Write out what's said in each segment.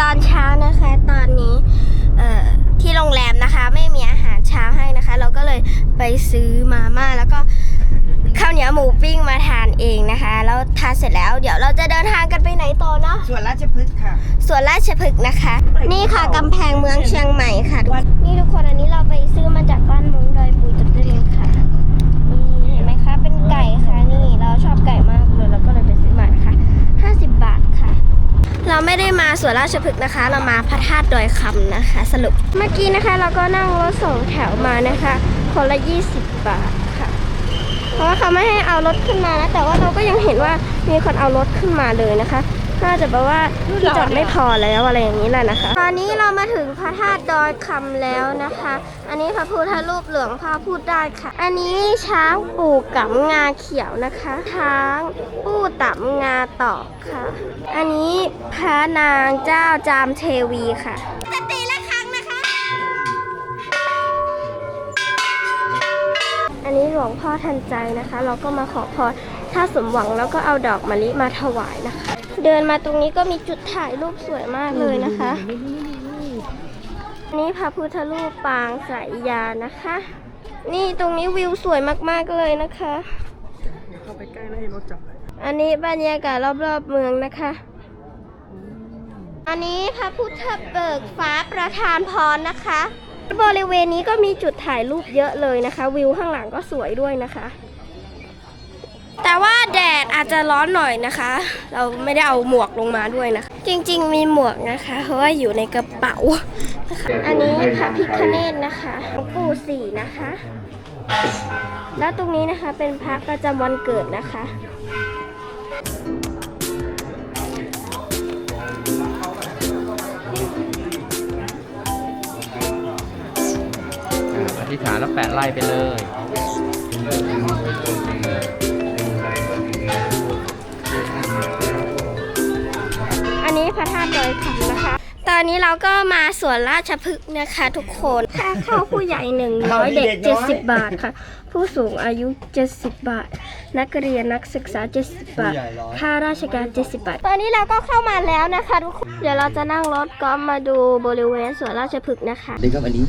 ตอนเช้านะคะ ตอนนี้เอ่อที่โรงแรมนะคะ ไม่มีอาหารเช้าให้นะคะ เราก็เลยไปซื้อมาม่าแล้วก็ข้าวเหนียวหมูปิ้งมาทานเองนะคะ แล้วทานเสร็จแล้วเดี๋ยวเราจะเดินทางกันไปไหนต่อเนาะส่วนราชพฤกษ์ค่ะส่วนราชพฤกษ์นะคะ นี่ค่ะกำแพงเมืองเชียงใหม่ค่ะทุกคนนี่ทุกคนอันนี้เราไปซื้อมาจากบ้านมุงดอยปูจับได้เลยค่ะนี่เห็นไหมคะเป็นไก่ค่ะนี่เราชอบไก่มากเลยเราก็เลยไปซื้อมานะคะ50 บาทค่ะ เราไม่ได้มาสวนราชพฤกษ์นะคะ เรามาพระธาตุดอยคำนะคะ สรุปเมื่อกี้นะคะ เราก็นั่งรถสองแถวมานะคะ คนละ 20 บาทค่ะ เพราะว่าเขาไม่ให้เอารถขึ้นมานะแต่ว่าเราก็ยังเห็นว่ามีคนเอารถขึ้นมาเลยนะคะ น่าจะแปลว่าที่จอดไม่พอแล้วอะไรอย่างนี้แหละนะคะ ตอนนี้เรามาถึงพระธาตุดอยคำแล้วนะคะ อันนี้พระพุทธรูปเหลืองพระพูดได้ค่ะ อันนี้ช้างปู่กับงาเขียวนะคะ ช้างปู่ตับงาตอกค่ะ อันนี้พระนางเจ้าจามเทวีค่ะจะตีละครั้งนะคะอันนี้หลวงพ่อทันใจนะคะ เราก็มาขอพร ถ้าสมหวังแล้วก็เอาดอกมะลิมาถวายนะคะ เดินมาตรงนี้ก็มีจุดถ่ายรูปสวยมากเลยนะคะอันนี้พระพุทธรูปปางสายยานะคะ นี่ตรงนี้วิวสวยมากๆเลยนะคะเข้าไปใกล้แล้วเห็นรถจับอันนี้บรรยากาศรอบๆเมืองนะคะ อันนี้พระพุทธเบิกฟ้าประธานพรนะคะ บริเวณนี้ก็มีจุดถ่ายรูปเยอะเลยนะคะ วิวข้างหลังก็สวยด้วยนะคะ แต่ว่าแดดอาจจะร้อนหน่อยนะคะ เราไม่ได้เอาหมวกลงมาด้วยนะคะ จริง ๆ มีหมวกนะคะ เพราะว่าอยู่ในกระเป๋านะคะอันนี้พระพิคเนตนะคะหลวงปู่สี่นะคะ แล้วตรงนี้นะคะเป็นพระประจำวันเกิดนะคะอธิษฐานแล้วแปะไล่ไปเลย พระธาตุดอยคำนะคะ ตอนนี้เราก็มาสวนราชพฤกษ์นะคะ ทุกคนค่าเข้าผู้ใหญ่หนึ่งร้อยเด็ก 70 บาทค่ะ ผู้สูงอายุ 70 บาท นักเรียนนักศึกษา 70 บาท ค่าราชการ 70 บาท ตอนนี้เราก็เข้ามาแล้วนะคะทุกคน เดี๋ยวเราจะนั่งรถก็มาดูบริเวณสวนราชพฤกษ์นะคะนี่ครับอันนี้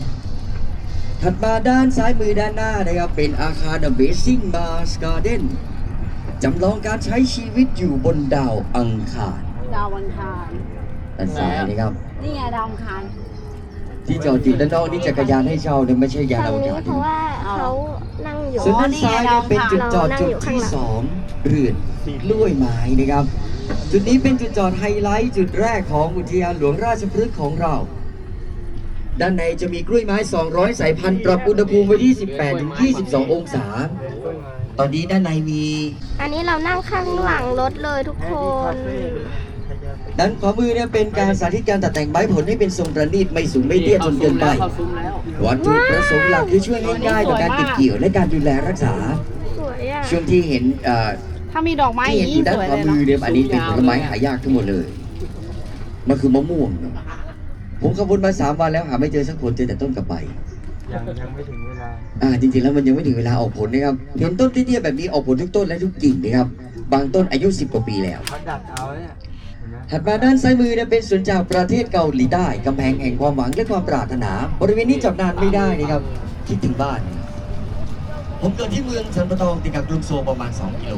ถัดมาด้านซ้ายมือด้านหน้านะครับ เป็นอาคาร The Basing Mars Garden จำลองการใช้ชีวิตอยู่บนดาวอังคารดาวอังคาร ด้านซ้ายนะครับ นี่ไงดาวอังคาร ที่จอดอยู่ด้านนอกนี่จักรยานให้เช่าเนี่ยไม่ใช่ยานตอรงวนี้กาศเพราะว่าเขานั่งอยู่ ส่วนด้านซ้ายเนี่ยเป็นจุดจอดเรานั่งจุดอยู่ข้างที่หลังสองเรือนกล้วยไม้นะครับ จุดนี้เป็นจุดจอดไฮไลท์จุดแรกของอุทยานหลวงราชพฤกษ์ของเรา ด้านในจะมีกล้วยไม้ 200 สายพันธุ์ปรับอุณหภูมิไว้ที่ 18-22 องศา ตอนนี้ด้านในมี อันนี้เรานั่งข้างหลังรถเลยทุกคน ด้านขวามือเนี่ยเป็นการสาธิตการตัดแต่งใบผลให้เป็นทรงประณีตไม่สูงไม่เตี้ยจนเกินไปเข้าซุ้มแล้ววัตถุประสงค์หลักคือช่วยให้ง่ายต่อการเก็บเกี่ยวและการดูแลรักษา สวยอะช่วงที่เห็นเอ่อถ้ามีดอกไม้ที่อเห็นย่าองยู่นี้ด้านสวยขวาเลยมือเนาะเนี่ยอันนี้เป็นผลไม้หายากทั้งหมดเลย มันคือมะม่วงผมขับวนมาสามวันแล้วหาไม่เจอสักผลเจอแต่ต้นกับใบ ยังยังไม่ถึงเวลา อ่าจริงๆแล้วมันยังไม่ถึงเวลาออกผลนะครับเห็นต้นเตี้ยๆแบบนี้ออกผลทุกต้นและทุกกิ่งนะครับ บางต้นอายุ 10 กว่าปีแล้ว เขาดัดเอาเนี่ยเห็นไหม ถัดมาด้านซ้ายมือเนี่ยเป็นสวนจากประเทศเกาหลีใต้กำแพงแห่งความหวังและความปรารถนา บริเวณนี้จับนานไม่ได้นะครับ คิดถึงบ้าน ผมเกิดที่เมืองเซินปะตองติดกับกรุงโซลประมาณ 2 กิโล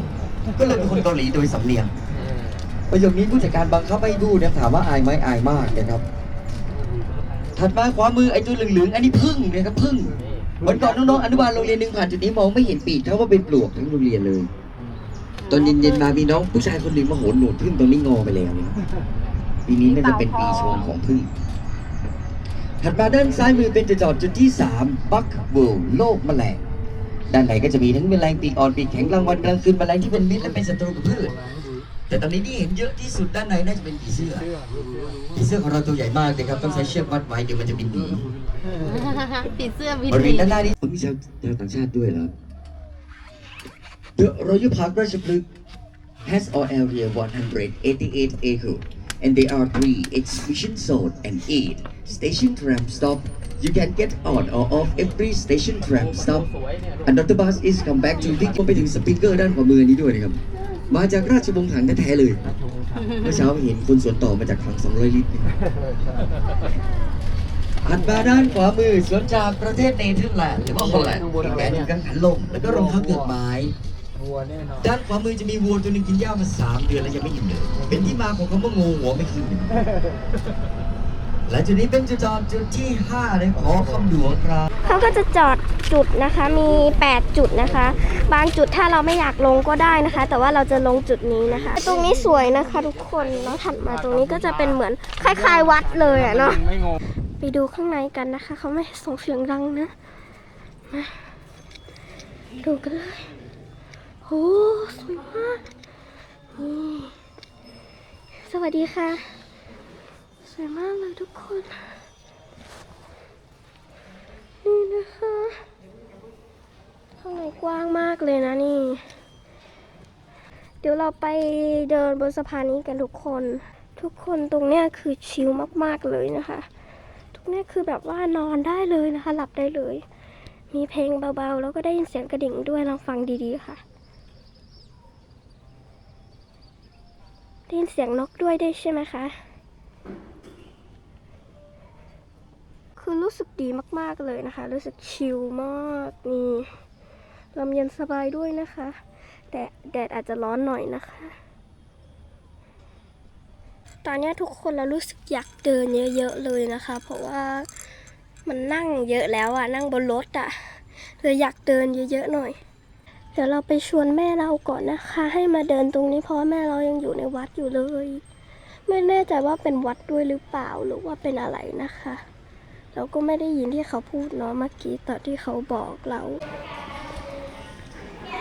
ก็เลยเป็นคนเกาหลีโดยสำเนียง ประโยคนี้ผู้จัดการบังคับให้ดูนะถามว่าอายไหมอายมากนะครับ ถัดมาขวามือไอ้ตัวเหลืองๆอันนี้พึ่งนะครับพึ่งวันก่อนน้องๆอนุบาลโรงเรียนหนึ่งผ่านจุดนี้มองไม่เห็นปีกเท่าว่าเป็นปลวกทั้งโรงเรียนเลย ตอนเย็นๆมามีน้องผู้ชายคนหนึ่งมาโหนหนวดพึ่งตรงนี้งอไปแล้วเนี่ยปีนี้น่าจะเป็นปีชงของพึ่งถัดมาด้านซ้ายมือเป็นจุดจอดจุดที่3บัคเวิลโลกแมลงด้านในก็จะมีทั้งแมลงปีกอ่อนปีกแข็งกลางวันกลางคืนแมลงที่เป็นมิตรและเป็นศัตรูกับพืชแต่ตอนนี้ที่เห็นเยอะที่สุดด้านในน่าจะเป็นผีเสื้อผีเสื้อของเราตัวใหญ่มากเลยครับต้องใช้เชือกมัดไว้เดี๋ยวมันจะบินหนีปิดเสื้อวินบริเวณด้านหน้านี้มีชาวชาวต่างชาติด้วยเหรอ The Royal Park ราชพฤกษ์ has all area 188 acre and there are three exhibition zone and eight station tram stop you can get on or off every station tram stop and the bus is come back to Vic ไปถึงสปีกเกอร์ด้านขวามือนี้ด้วยนะครับ มาจากราชวงศ์ถังแท้ๆเลย เมื่อเช้าเห็นคนสวนต่อมาจากถัง200 ลิตรอันมาด้านขวามือสวนจากประเทศเนเธอร์แลนด์หรือว่าฮอลแลนด์อีกแบบหนึงกังหันลมแล้วก็รองเท้าเกือกไม้ วัวแน่นอน ด้านขวามือจะมีวัวตัวหนึงกินหญ้ามาสามเดือนแล้วยังไม่อิ่มเลย เป็นที่มาของคำว่างูหัวไม่ขึ้นและจุดนี้เป็นจุดจอดจุดที่5ในขอคำหลวงครับ เขาก็จะจอดจุดนะคะ มี 8 จุดนะคะ บางจุดถ้าเราไม่อยากลงก็ได้นะคะ แต่ว่าเราจะลงจุดนี้นะคะ ตรงนี้สวยนะคะ ทุกคนแล้วถัดมาตรงนี้ก็จะเป็นเหมือนคล้ายๆวัดเลยอะเนาะ ไม่งง ไปดูข้างในกันนะคะ เขาไม่ให้ส่งเสียงดังนะ มา ดูกันเลย โอ้สวยมากนี่สวัสดีค่ะ สวยมากเลยทุกคน นี่นะคะข้างในกว้างมากเลยนะนี่ เดี๋ยวเราไปเดินบนสะพานนี้กันทุกคน ทุกคนตรงเนี้ยคือชิลมากๆเลยนะคะ ตรงเนี้ยคือแบบว่านอนได้เลยนะคะ หลับได้เลย มีเพลงเบาๆ แล้วก็ได้ยินเสียงกระดิ่งด้วยลองฟังดีๆค่ะ ได้ยินเสียงนกด้วยได้ใช่ไหมคะ คือรู้สึกดีมากๆเลยนะคะ รู้สึกชิลมากนี่ลมเย็นสบายด้วยนะคะ แต่แดดอาจจะร้อนหน่อยนะคะ ตอนนี้ทุกคนเรารู้สึกอยากเดินเยอะๆเลยนะคะ เพราะว่ามันนั่งเยอะแล้วอะนั่งบนรถอะเลยอยากเดินเยอะๆหน่อย เดี๋ยวเราไปชวนแม่เราก่อนนะคะ ให้มาเดินตรงนี้เพราะแม่เรายังอยู่ในวัดอยู่เลย ไม่แน่ใจว่าเป็นวัดด้วยหรือเปล่าหรือว่าเป็นอะไรนะคะ เราก็ไม่ได้ยินที่เขาพูดเนาะเมื่อกี้ตอนที่เขาบอกเรา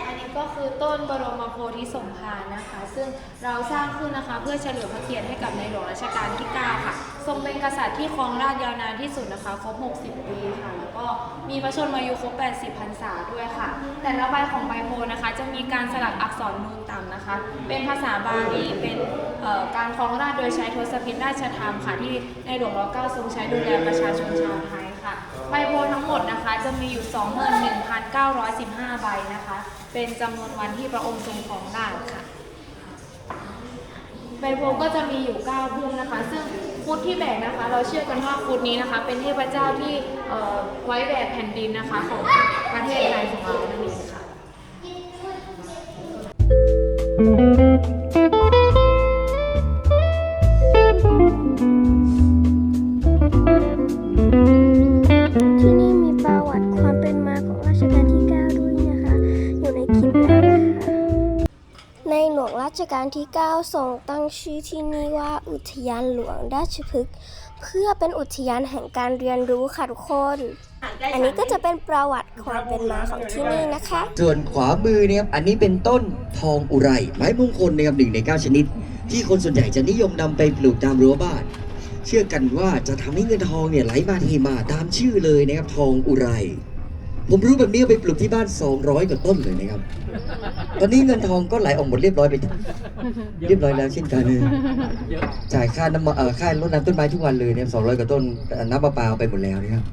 อันนี้ก็คือต้นบรมโพธิสมภารนะคะ ซึ่งเราสร้างขึ้นนะคะ เพื่อเฉลิมพระเกียรติให้กับในหลวงรัชกาลที่ 9 ค่ะ ทรงเป็นกษัตริย์ที่ครองราชยาวนานที่สุดนะคะครบ 60 ปีค่ะ แล้วก็มีพระชนมายุครบ 80 พรรษาด้วยค่ะ แต่ละใบของใบโพนะคะ จะมีการสลักอักษรนูนต่ำนะคะ เป็นภาษาบาลี เป็นการครองราชโดยใช้ทศพิธราชธรรมค่ะ ที่ในหลวงรัชกาลทรงใช้ดูแลประชาชนชาวไทยค่ะ ใบโพทั้งหมดนะคะจะมีอยู่ 21,915 ใบนะคะ เป็นจำนวนวันที่พระองค์ทรงครองราชย์ค่ะ ใบโพก็จะมีอยู่ 9พุ่มนะคะ ซึ่งพุทธที่แบกนะคะ เราเชื่อกันว่าพุทธนี้นะคะ เป็นเทพเจ้าที่ไว้แบกแผ่นดินนะคะของประเทศไทยของเรานั่นเองค่ะ ชกาลที่ 9 ทรงตั้งชื่อที่นี่ว่าอุทยานหลวงราชพฤกษ์เพื่อเป็นอุทยานแห่งการเรียนรู้ค่ะทุกคน อันนี้ก็จะเป็นประวัติความเป็นมาของที่นี่นะคะ ส่วนขวามือเนี่ยครับอันนี้เป็นต้นทองอุไรไม้มงคลนะครับหนึ่งใน 9 ชนิด ที่คนส่วนใหญ่จะนิยมนำไปปลูกตามรั้วบ้าน เชื่อกันว่าจะทำให้เงินทองเนี่ยไหลมาเทมาตามชื่อเลยนะครับทองอุไร ผมรู้แบบนี้เอาไปปลูกที่บ้าน 200 กว่าต้นเลยนะครับ ตอนนี้เงินทองก็ไหลออกหมดเรียบร้อยไป เรียบร้อยแล้วเช่นกันเลยจ่ายค่าน้ำมันเอ่อค่ารดน้ำต้นไม้ทุกวันเลยเนี่ย200 กว่าต้นน้ำประปาเอาไปหมดแล้วนะครับ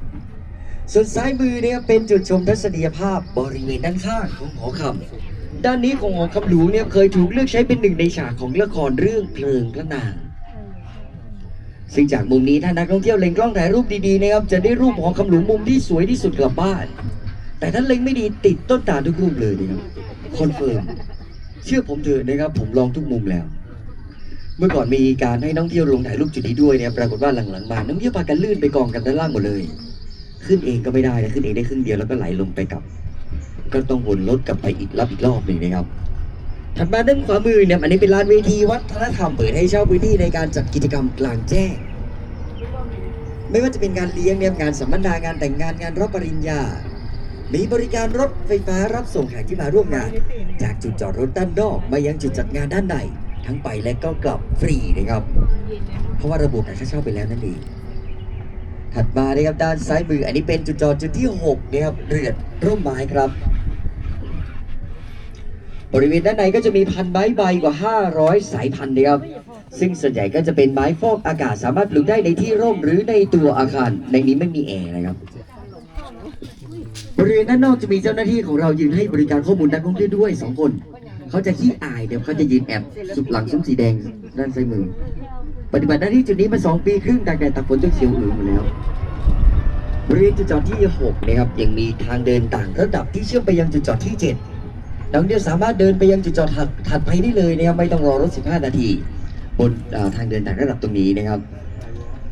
ส่วนซ้ายมือเนี่ยเป็นจุดชมทัศนียภาพบริเวณด้านข้างของหอคำด้านนี้ของหอคำหลวงเนี่ยเคยถูกเลือกใช้เป็นหนึ่งในฉากของละครเรื่องเพลิงพระนางซึ่งจากมุมนี้ถ้านักท่องเที่ยวเล็งกล้องถ่ายรูปดีๆนะครับจะได้รูปหอคำหลวงมุมที่สวยที่สุดกลับบ้าน แต่ถ้าเล็งไม่ดีติดต้นตาลทุกรูปเลยนะครับคอนเฟิร์มเชื่อผมเถอะนะครับ ผมลองทุกมุมแล้ว เมื่อก่อนมีการให้นักท่องเที่ยวลงถ่ายรูปจุดนี้ด้วยเนี่ยปรากฏว่าหลังๆมานักท่องเที่ยวพากันลื่นไปกองกันด้านล่างหมดเลย ขึ้นเองก็ไม่ได้นะขึ้นเองได้ครึ่งเดียวแล้วก็ไหลลงไปกลับ ก็ต้องวนรถกลับไปอีกรับอีกรอบหนึ่งนะครับถัดมาด้านขวามือเนี่ยอันนี้เป็นลานเวทีวัฒนธรรมเปิดให้เช่าพื้นที่ในการจัดกิจกรรมกลางแจ้งไม่ว่าจะเป็นการเลี้ยงเนี่ยงานสัมมนางานแต่งงานงานรับปริญญา มีบริการรถไฟฟ้ารับส่งแขกที่มาร่วมงาน จากจุดจอดรถด้านนอกมายังจุดจัดงานด้านใน ทั้งไปและก็กลับฟรีนะครับ เพราะว่าระบบการเช่าไปแล้วนั่นเองถัดมานะครับด้านซ้ายมือ อันนี้เป็นจุดจอดจุดที่6นะครับเรือนร่มไม้ครับ บริเวณด้านในก็จะมีพันไม้ใบกว่า 500 สายพันธุ์นะครับซึ่งส่วนใหญ่ก็จะเป็นไม้ฟอกอากาศสามารถปลูกได้ในที่ร่มหรือในตัวอาคาร ในนี้ไม่มีแอร์นะครับ บริเวณด้านนอกจะมีเจ้าหน้าที่ของเรายืนให้บริการข้อมูลนักท่องเที่ยวด้วย2คน เขาจะขี้อายเดี๋ยวเขาจะยืนแอบสุดหลังซุ้มสีแดงด้านซ้ายมือ ปฏิบัติหน้าที่จุดนี้มาสองปีครึ่งตากแดดตากฝนจนเขียวอือหมดแล้วบริเวณจุดจอดที่ 6 นะครับยังมีทางเดินต่างระดับที่เชื่อมไปยังจุดจอดที่ 7 นักท่องเที่ยวสามารถเดินไปยังจุดจอดถัดถัดไปได้เลยนะครับไม่ต้องรอรถ 15 นาที บนอ่าทางเดินต่างระดับตรงนี้นะครับ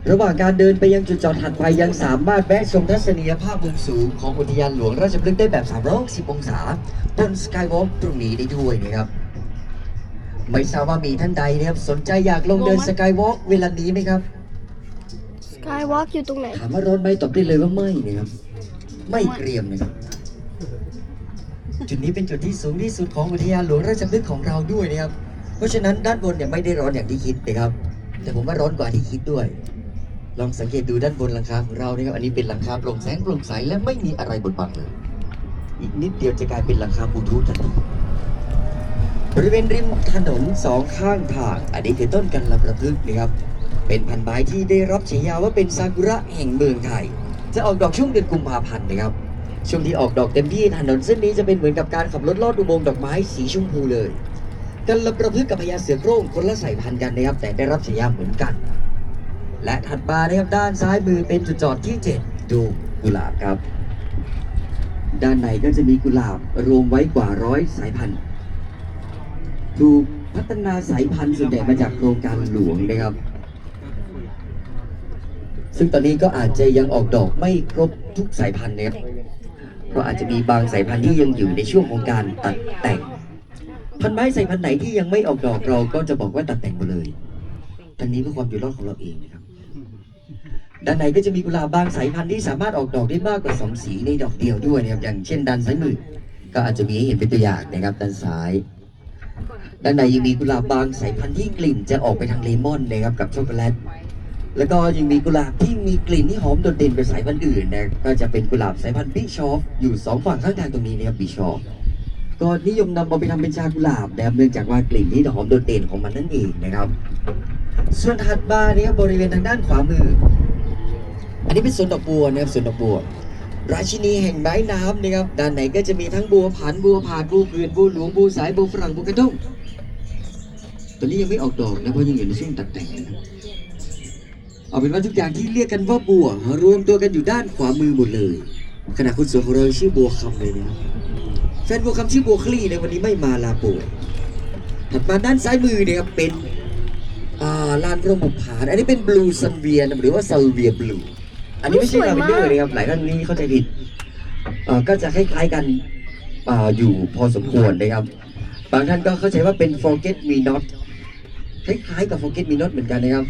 ระหว่างการเดินไปยังจุดจอดถัดไปยังสามารถแวะชมทัศนียภาพมุมสูงของอุทยานหลวงราชพฤกษ์ได้แบบ 360 องศา บนสกายวอล์กตรงนี้ได้ด้วยนะครับ ไม่ทราบว่ามีท่านใดนะครับสนใจอยากลงเดินสกายวอล์กเวลานี้ไหมครับ สกายวอล์กอยู่ตรงไหน ถามว่าร้อนไหมตอบได้เลยว่าไม่นะครับ ไม่เกรียมนะครับ จุดนี้เป็นจุดที่สูงที่สุดของอุทยานหลวงราชพฤกษ์ของเราด้วยนะครับ เพราะฉะนั้นด้านบนเนี่ยไม่ได้ร้อนอย่างที่คิดนะครับ แต่ผมว่าร้อนกว่าที่คิดด้วย ลองสังเกตดูด้านบนหลังคาของเรานะครับ อันนี้เป็นหลังคาโปร่งแสงโปร่งใสและไม่มีอะไรบดบังเลย อีกนิดเดียวจะกลายเป็นหลังคาบลูทูธทันทีบริเวณริมถนนสองข้างทาง อันนี้คือต้นกันละประพฤกษ์นะครับ เป็นพันธุ์ไม้ที่ได้รับฉายาว่าเป็นซากุระแห่งเมืองไทย จะออกดอกช่วงเดือนกุมภาพันธ์นะครับ ช่วงที่ออกดอกเต็มที่ถนนเส้นนี้จะเป็นเหมือนกับการขับรถลอดอุโมงค์ดอกไม้สีชมพูเลย กันละประพฤกษ์กับพญาเสือโคร่งคนละสายพันธุ์กันนะครับ แต่ได้รับฉายาเหมือนกัน และถัดมานะครับด้านซ้ายมือเป็นจุดจอดที่ 7 ดูกุหลาบครับ ด้านในก็จะมีกุหลาบรวมไว้กว่าร้อยสายพันธุ์ถูกพัฒนาสายพันธุ์ส่วนใหญ่มาจากโครงการหลวงนะครับ ซึ่งตอนนี้ก็อาจจะยังออกดอกไม่ครบทุกสายพันธุ์นะครับเพราะอาจจะมีบางสายพันธุ์ที่ยังอยู่ในช่วงของการตัดแต่ง พันไม้สายพันธุ์ไหนที่ยังไม่ออกดอกเราก็จะบอกว่าตัดแต่งหมดเลยทั้งนี้เพื่อความอยู่รอดของเราเองนะครับ ด้านในก็จะมีกุหลาบบางสายพันธุ์ที่สามารถออกดอกได้มากกว่าสองสีในดอกเดียวด้วยนะครับอย่างเช่นด้านซ้ายมือ ก็อาจจะมีให้เห็นเป็นตัวอย่างนะครับด้านซ้าย ด้านในยังมีกุหลาบบางสายพันธุ์ที่กลิ่นจะออกไปทางเลมอนนะครับกับช็อกโกแลตแล้วก็ยังมีกุหลาบที่มีกลิ่นที่หอมโดดเด่นกว่าสายพันธุ์อื่นนะก็จะเป็นกุหลาบสายพันธุ์บิชอฟอยู่สองฝั่งข้างทางตรงนี้นะครับบิชอฟก็นิยมนำเอาไปทำเป็นชากุหลาบนะครับเนื่องจากว่ากลิ่นที่หอมโดดเด่นของมันนั่นเองนะครับ ส่วนถัดมาเนี่ยบริเวณทางด้านขวามือ อันนี้เป็นสวนดอกบัวนะครับสวนดอกบัว ราชินีแห่งไม้น้ำนะครับด้านไหนก็จะมีทั้งบัวผันบัวผาดบัวเกลือนบัวหลวงบัวสายบัวฝรั่งบัวกระด้งตอนนี้ยังไม่ออกดอกนะเพราะยังอยู่ในช่วงตัดแต่งนะเอาเป็นว่าทุกอย่างที่เรียกกันว่าบัว รวมตัวกันอยู่ด้านขวามือหมดเลยขณะคุณสวนของเราชื่อบัวคำเลยนะครับแฟนบัวคำชื่อบัวคลี่ในวันนี้ไม่มาลาป่วยถัดมาด้านซ้ายมือเนี่ยครับเป็นลานพรหมบุพานอันนี้เป็นบลูซันเวียนหรือว่าซัลเวียบลู อันนี้ไม่ใช่สวยลาเวนมากเดอร์นะครับหลายท่านนี้เข้าใจผิดเอ่อก็จะคล้ายๆกันอ่าอยู่พอสมควรนะครับ บางท่านก็เข้าใจว่าเป็น forget me not คล้ายๆกับ forget me not เหมือนกันนะครับ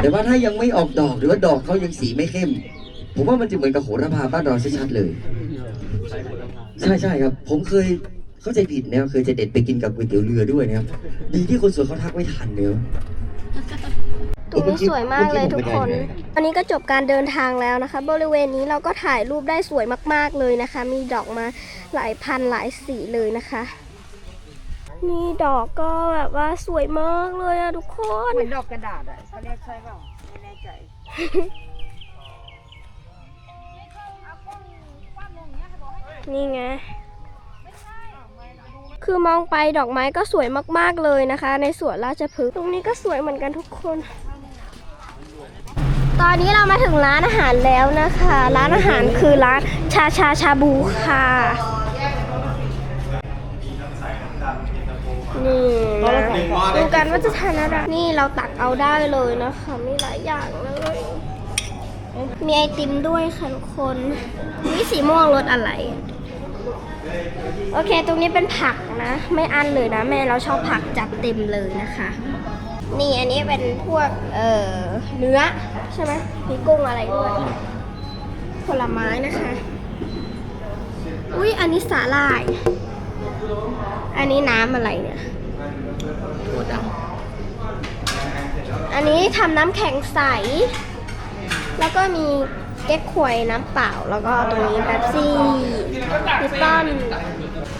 แต่ว่าถ้ายังไม่ออกดอกหรือว่าดอกเขายังสีไม่เข้ม ผมว่ามันจะเหมือนกับโหระพาบ้านเราชัดๆเลย ใช่ใช่ครับ ผมเคยเข้าใจผิดนะครับเคยจะเด็ดไปกินกับก๋วยเตี๋ยวเรือด้วยนะครับ ดีที่คนสวนเขาทักไม่ทันเนอะ ตรงนี้สวยมากเลยทุกคนอันนี้ก็จบการเดินทางแล้วนะคะ บริเวณนี้เราก็ถ่ายรูปได้สวยมากๆเลยนะคะ มีดอกมาหลายพันหลายสีเลยนะคะ นี่ดอกก็แบบว่าสวยมากเลยอะทุกคนเหมือนดอกกระดาษอะเขาเรียกใช่เปล่าไม่แน่ใจนี่ไง คือมองไปดอกไม้ก็สวยมากๆเลยนะคะ ในสวนราชพฤกษ์ตรงนี้ก็สวยเหมือนกันทุกคน ตอนนี้เรามาถึงร้านอาหารแล้วนะคะ ร้านอาหารคือร้านชาชาชาบูค่ะนี่นะดูกันว่าจะทานอะไรนี่เราตักเอาได้เลยนะคะ มีหลายอย่างเลย มีไอติมด้วยค่ะทุกคนนี่สีม่วงรสอะไร โอเค ตรงนี้เป็นผักนะ ไม่อันเลยนะแม่เราชอบผักจัดเต็มเลยนะคะ นี่อันนี้เป็นพวกเอ่อเนื้อ ช่ไหมมีกุ้งอะไรด้วย ผลไม้นะคะ อุ้ยอันนี้สาหร่าย อันนี้น้ำอะไรเนี่ยตัวดอันนี้ทำน้ำแข็งใส แล้วก็มีเก๊กควยน้ำเปล่า แล้วก็ตรงนี้แป๊บซี่ลิปตัน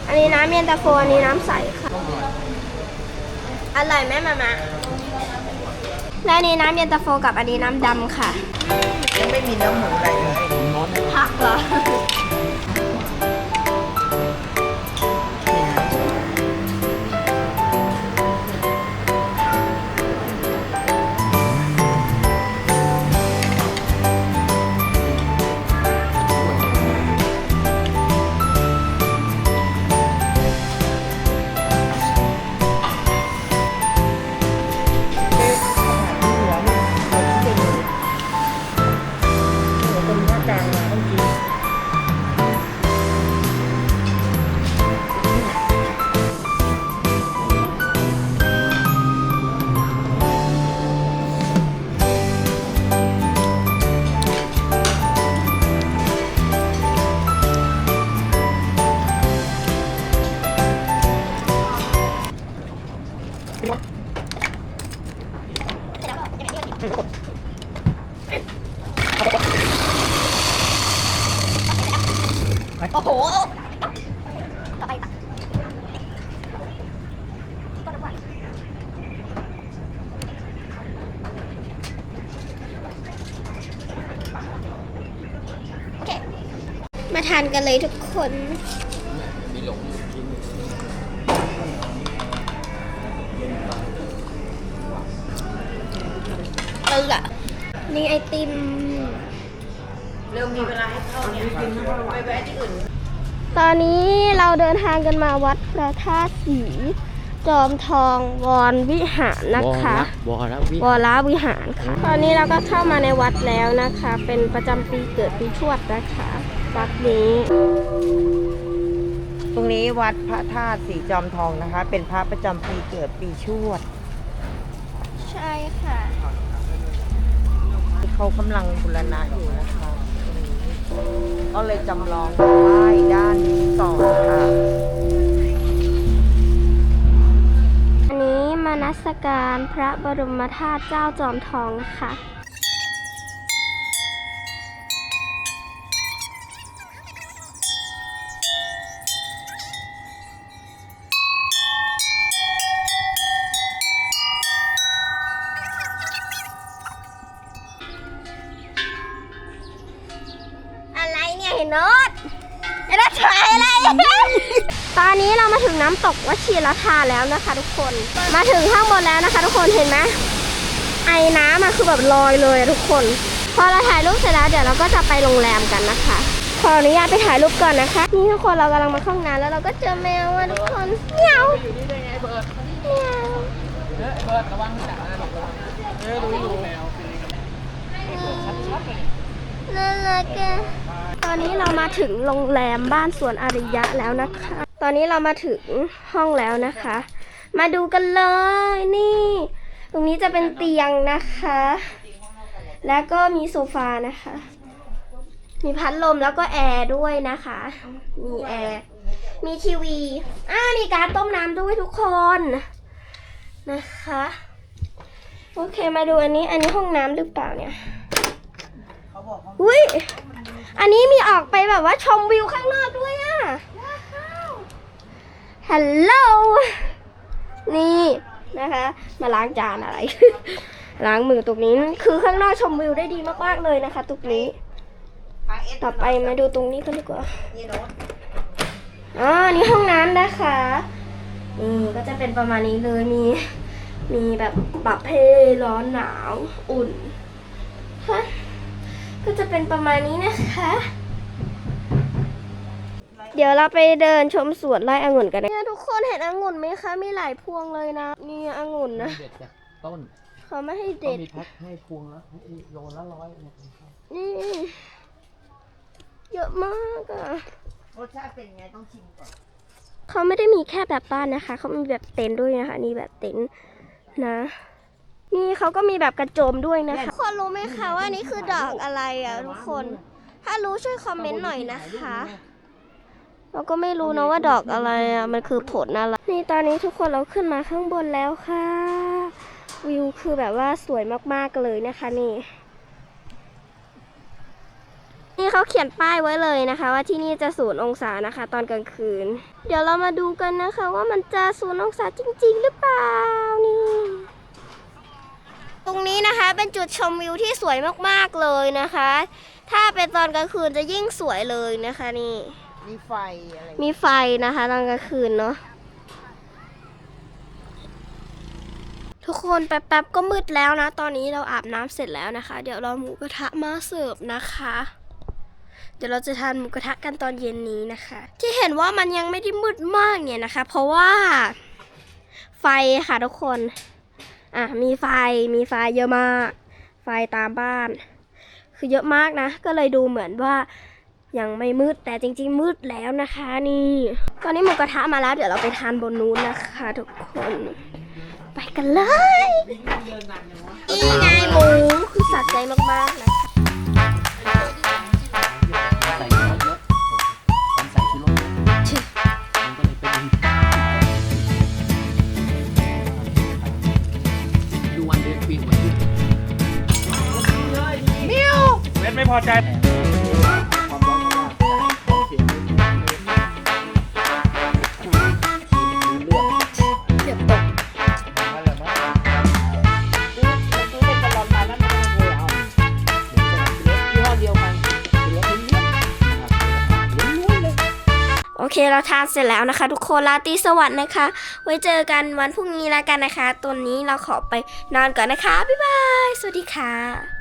อันนี้น้ำเย็นตาโฟอันนี้น้ำใสค่ะอร่อยไหมมามะ และอันนี้น้ำเย็นตาโฟกับอันนี้น้ำดำค่ะ ยังไม่มีเนื้อหมูอะไรเลยผักเหรอ ทานกันเลยทุกคนเอออะนี่ไอติม เริ่มมีเวลาให้เข้าเนี่ยไปแวะที่อื่น ตอนนี้เราเดินทางกันมาวัดพระธาตุสี จอมทองวรวิหารนะคะ วรวิวรวิหารค่ะ ตอนนี้เราก็เข้ามาในวัดแล้วนะคะ เป็นประจำปีเกิดปีชวดนะคะ วัดนี้ ตรงนี้วัดพระธาตุสีจอมทองนะคะ เป็นพระประจำปีเกิดปีชวด ใช่ค่ะที่เขากำลังบูรณะอยู่นะคะตรงนี้ก็เลยจำลองไหว้ด้านนี้ก่อนค่ะ อันนี้มานัสการพระบรมธาตุเจ้าจอมทองนะคะ อะไรเนี่ยเห็นโนดไอ้นัทถ่ายอะไร ตอนนี้เรามาถึงน้ำตกวชิรทานแล้วนะคะ ทุกคน มาถึงข้างบนแล้วนะคะ ทุกคนเห็นไหมไอ้น้ำมันคือแบบลอยเลยอะทุกคน พอเราถ่ายรูปเสร็จแล้วเดี๋ยวเราก็จะไปโรงแรมกันนะคะ ขออนุญาตไปถ่ายรูปก่อนนะคะ นี่ทุกคนเรากำลังมาเข้าห้องน้ำแล้วเราก็เจอแมวอะทุกคนเหมียวเหมียวน่ารักอะต อนนี้เรามาถึงโรงแรมบ้านสวนอาริยะแล้วนะคะ ตอนนี้เรามาถึงห้องแล้วนะคะ มาดูกันเลยนี่ ตรงนี้จะเป็นเตียงนะคะ แล้วก็มีโซฟานะคะ มีพัดลมแล้วก็แอร์ด้วยนะคะ มีแอร์ มีทีวีอ่ามีการต้มน้ำด้วยทุกคนนะคะ โอเคมาดูอันนี้ อันนี้ห้องน้ำหรือเปล่าเนี่ยอุ้ย อันนี้มีออกไปแบบว่าชมวิวข้างนอกด้วยอะฮัลโหล นี่นะคะ มาล้างจานอะไร ล้างมือตรงนี้ คือข้างนอกชมวิวได้ดีมากๆเลยนะคะตรงนี้ ต่อไปมาดูตรงนี้กันดีกว่านี่โน้ตอ๋อนี่ห้องน้ำนะคะนี่ก็จะเป็นประมาณนี้เลย มี มีแบบปรับให้ร้อนหนาว อุ่นฮะ ก็จะเป็นประมาณนี้นะคะ เดี๋ยวเราไปเดินชมสวนไร่องุ่นกันนะเนี่ยทุกคนเห็นองุ่นไหมคะ มีหลายพวงเลยนะ นี่องุ่นนะ เด็ดจากต้นเขาไม่ให้ก็เด็ด มีแพ็คให้พวงละโลละร้อยเนี่ยนี่ เยอะมากอะรสชาติเป็นไงต้องชิมก่อนเขาไม่ได้มีแค่แบบบ้านนะคะ เขามีแบบเต็นท์ด้วยนะคะ นี่แบบเต็นท์นะ นี่เขาก็มีแบบกระโจมด้วยนะคะ ทุกคนรู้ไหมคะว่านี่คือดอกอะไรอะทุกคน ถ้ารู้ช่วยคอมเมนต์หน่อยนะคะ เราก็ไม่รู้นะว่าดอกอะไรอะ มันคือผลอะไร นี่ตอนนี้ทุกคนเราขึ้นมาข้างบนแล้วค่ะ วิวคือแบบว่าสวยมากๆเลยนะคะนี่ นี่เขาเขียนป้ายไว้เลยนะคะ ว่าที่นี่จะศูนย์องศานะคะ ตอนกลางคืน เดี๋ยวเรามาดูกันนะคะ ว่ามันจะศูนย์องศาจริง ๆ หรือเปล่านี่ ตรงนี้นะคะเป็นจุดชมวิวที่สวยมากๆเลยนะคะ ถ้าเป็นตอนกลางคืนจะยิ่งสวยเลยนะคะนี่ มีไฟอะไรมีไฟนะคะตอนกลางคืนเนาะ ทุกคนแป๊บๆก็มืดแล้วนะ ตอนนี้เราอาบน้ำเสร็จแล้วนะคะ เดี๋ยวเราหมูกระทะมาเสิร์ฟนะคะ เดี๋ยวเราจะทานหมูกระทะกันตอนเย็นนี้นะคะ ที่เห็นว่ามันยังไม่ได้มืดมากเนี่ยนะคะ เพราะว่าไฟค่ะทุกคน อะมีไฟมีไฟเยอะมาก ไฟตามบ้าน คือเยอะมากนะ ก็เลยดูเหมือนว่ายังไม่มืดแต่จริง ๆ มืดแล้วนะคะนี่ ตอนนี้หมูกระทะมาแล้ว เดี๋ยวเราไปทานบนนู้นนะคะทุกคน ไปกันเลยนี่ไงหมูคือสัใจมากๆนะคะ อใจโอเคเราทานเสร็จแล้วนะคะ ทุกคนลาตรีสวัสดีนะคะ ไว้เจอกันวันพรุ่งนี้แล้วกันนะคะ ตัวนี้เราขอไปนอนก่อนนะคะ บ๊ายบาย สวัสดีค่ะ